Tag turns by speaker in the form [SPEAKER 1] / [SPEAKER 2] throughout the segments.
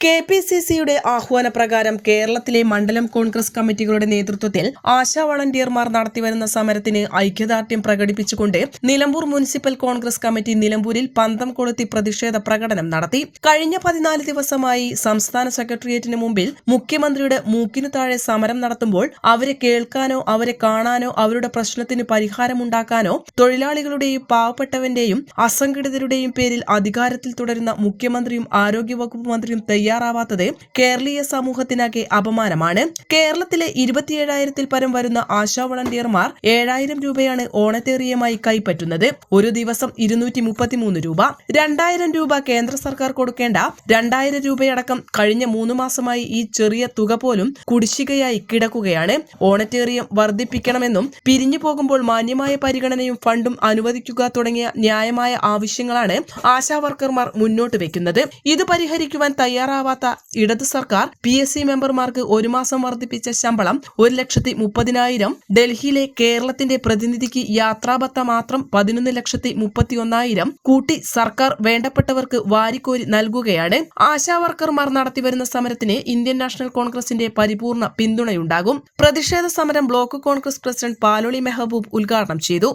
[SPEAKER 1] K P C സിയുടെ ആഹ്വാനപ്രകാരം കേരളത്തിലെ മണ്ഡലം കോൺഗ്രസ് കമ്മിറ്റികളുടെ നേതൃത്വത്തിൽ ആശാ വളണ്ടിയർമാർ നടത്തിവരുന്ന സമരത്തിന് ഐക്യദാർഢ്യം പ്രകടിപ്പിച്ചുകൊണ്ട് നിലമ്പൂർ മുനിസിപ്പൽ കോൺഗ്രസ് കമ്മിറ്റി നിലമ്പൂരിൽ പന്തം കൊളുത്തി പ്രതിഷേധ പ്രകടനം നടത്തി. കഴിഞ്ഞ പതിനാല് ദിവസമായി സംസ്ഥാന സെക്രട്ടേറിയറ്റിന് മുമ്പിൽ മുഖ്യമന്ത്രിയുടെ മൂക്കിനു താഴെ സമരം നടത്തുമ്പോൾ അവരെ കേൾക്കാനോ അവരെ കാണാനോ അവരുടെ പ്രശ്നത്തിന് പരിഹാരമുണ്ടാക്കാനോ തൊഴിലാളികളുടെയും പാവപ്പെട്ടവന്റെയും അസംഘടിതരുടെയും പേരിൽ അധികാരത്തിൽ തുടരുന്ന മുഖ്യമന്ത്രിയും ആരോഗ്യവകുപ്പ് മന്ത്രിയും തയ്യാറാവാത്തത് കേരളീയ സമൂഹത്തിനാകെ അപമാനമാണ്. കേരളത്തിലെ ഇരുപത്തിയേഴായിരത്തിൽ പരം വരുന്ന ആശാ വളണ്ടിയർമാർ ഏഴായിരം രൂപയാണ് ഓണത്തേറിയമായി കൈപ്പറ്റുന്നത്. ഒരു ദിവസം ഇരുന്നൂറ്റി മുപ്പത്തിമൂന്ന് രൂപ. രണ്ടായിരം രൂപ കേന്ദ്ര സർക്കാർ കൊടുക്കേണ്ട രണ്ടായിരം രൂപയടക്കം കഴിഞ്ഞ മൂന്ന് മാസമായി ഈ ചെറിയ തുക പോലും കുടിശ്ശികയായി കിടക്കുകയാണ്. ഓണറ്റേറിയം വർദ്ധിപ്പിക്കണമെന്നും പിരിഞ്ഞു പോകുമ്പോൾ മാന്യമായ പരിഗണനയും ഫണ്ടും അനുവദിക്കുക തുടങ്ങിയ ന്യായമായ ആവശ്യങ്ങളാണ് ആശാ വർക്കർമാർ മുന്നോട്ട് വെക്കുന്നത്. ഇത് പരിഹരിക്കുവാൻ തയ്യാറാവാത്ത ഇടത് സർക്കാർ പി എസ് സി മെമ്പർമാർക്ക് ഒരു മാസം വർദ്ധിപ്പിച്ച ശമ്പളം ഒരു ലക്ഷത്തി മുപ്പതിനായിരം. ഡൽഹിയിലെ കേരളത്തിന്റെ പ്രതിനിധിക്ക് യാത്രാബത്ത മാത്രം പതിനൊന്ന് ലക്ഷത്തി മുപ്പത്തി ഒന്നായിരം കൂട്ടി സർക്കാർ വേണ്ടപ്പെട്ടവർക്ക് വാരിക്കോരി നൽകുകയാണ്. ആശാവർക്കർമാർ നടത്തിവരുന്ന സമരത്തിന് ഇന്ത്യൻ നാഷണൽ കോൺഗ്രസിന്റെ പരിപൂർണ പിന്തുണയുണ്ടാകും. പ്രതിഷേധ സമരം ബ്ലോക്ക് കോൺഗ്രസ് പ്രസിഡന്റ് പാലോളി മെഹബൂബ് ഉദ്ഘാടനം ചെയ്തു.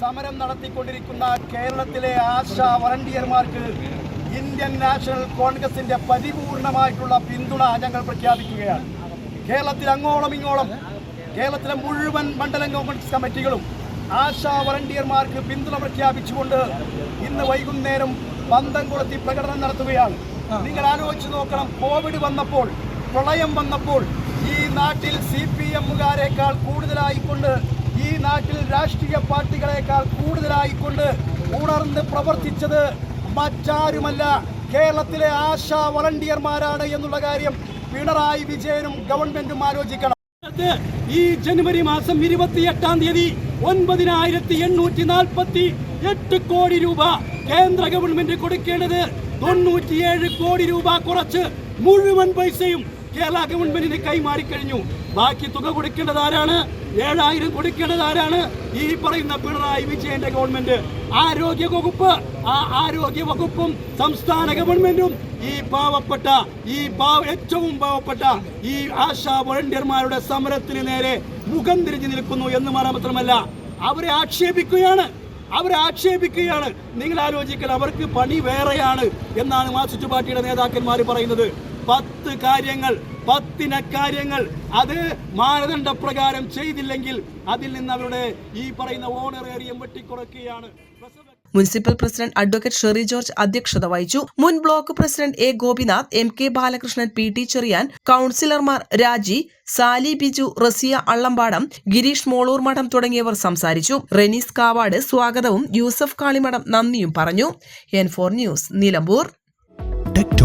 [SPEAKER 2] സമരം നടത്തിക്കൊണ്ടിരിക്കുന്ന കേരളത്തിലെ ആശാ വളണ്ടിയർമാർക്ക് ഇന്ത്യൻ നാഷണൽ കോൺഗ്രസിന്റെ പരിപൂർണമായിട്ടുള്ള പിന്തുണ ഞങ്ങൾ പ്രഖ്യാപിക്കുകയാണ്. കേരളത്തിൽ അങ്ങോളം ഇങ്ങോളം കേരളത്തിലെ മുഴുവൻ മണ്ഡലം കോൺഗ്രസ് കമ്മിറ്റികളും ആശാ വളണ്ടിയർമാർക്ക് പിന്തുണ പ്രഖ്യാപിച്ചുകൊണ്ട് ഇന്ന് വൈകുന്നേരം പന്തം കൊളുത്തി പ്രകടനം നടത്തുകയാണ്. നിങ്ങൾ ആലോചിച്ച് നോക്കണം കോവിഡ് വന്നപ്പോൾ പ്രളയം വന്നപ്പോൾ ഈ നാട്ടിൽ സി പി എമ്മുകാരേക്കാൾ കൂടുതലായിക്കൊണ്ട് ഈ നാട്ടിൽ രാഷ്ട്രീയ പാർട്ടികളെക്കാൾ കൂടുതലായിക്കൊണ്ട് ഉണർന്ന് പ്രവർത്തിച്ചത് മറ്റാരുമല്ല. കേരളത്തിലെ ആശാ വളണ്ടിയർമാരാണ് എന്നുള്ള കാര്യം പിണറായി വിജയനും ഗവൺമെന്റും ആലോചിക്കണം.
[SPEAKER 3] ഈ ജനുവരി മാസം ഇരുപത്തിയെട്ടാം തീയതി ഒൻപതിനായിരത്തി എണ്ണൂറ്റി നാൽപ്പത്തി എട്ട് കോടി രൂപ കേന്ദ്ര ഗവൺമെന്റ് കൊടുക്കേണ്ടത് തൊണ്ണൂറ്റിയേഴ് കോടി രൂപ കുറച്ച് മുഴുവൻ പൈസയും കേരള ഗവൺമെന്റിന് കൈമാറിക്കഴിഞ്ഞു. ബാക്കി തുക കൊടുക്കേണ്ടത് ആരാണ്? ഏഴായിരം കൊടുക്കേണ്ടത് ആരാണ്? ഈ പറയുന്ന പിണറായി വിജയന്റെ ഗവൺമെന്റ്. ആരോഗ്യ വകുപ്പ് ആ ആരോഗ്യ വകുപ്പും സംസ്ഥാന ഗവൺമെന്റും ഈ പാവപ്പെട്ട ഈ ഏറ്റവും പാവപ്പെട്ട ഈ ആശാ വോളണ്ടിയർമാരുടെ സമരത്തിന് നേരെ മുഖം തിരിഞ്ഞു നിൽക്കുന്നു എന്ന് മാത്രമല്ല അവരെ ആക്ഷേപിക്കുകയാണ്. അവരെ ആക്ഷേപിക്കുകയാണ്. നിങ്ങൾ ആലോചിക്കൽ അവർക്ക് പണി വേറെയാണ് എന്നാണ് മാർക്സിസ്റ്റ് പാർട്ടിയുടെ നേതാക്കന്മാർ പറയുന്നത്. പത്ത് കാര്യങ്ങൾ പത്തിന കാര്യങ്ങൾ അത് മാനദണ്ഡ പ്രകാരം ചെയ്തില്ലെങ്കിൽ അതിൽ നിന്ന് അവരുടെ ഈ പറയുന്ന honorarium വെട്ടിക്കുറയ്ക്കുകയാണ്
[SPEAKER 1] municipal president advocate Sherry George അധ്യക്ഷത വഹിച്ചു. മുൻ block president A Gopinath M K Balakrishnan P T Cherian കൌൺസിലർമാർ Raji Sali Biju Rasiya Allampadam Girish Molur മഠം തുടങ്ങിയവർ സംസാരിച്ചു. റെനീസ് കാവാട് സ്വാഗതവും യൂസഫ് കാളിമഠം നന്ദിയും പറഞ്ഞു. N four news Nilambur.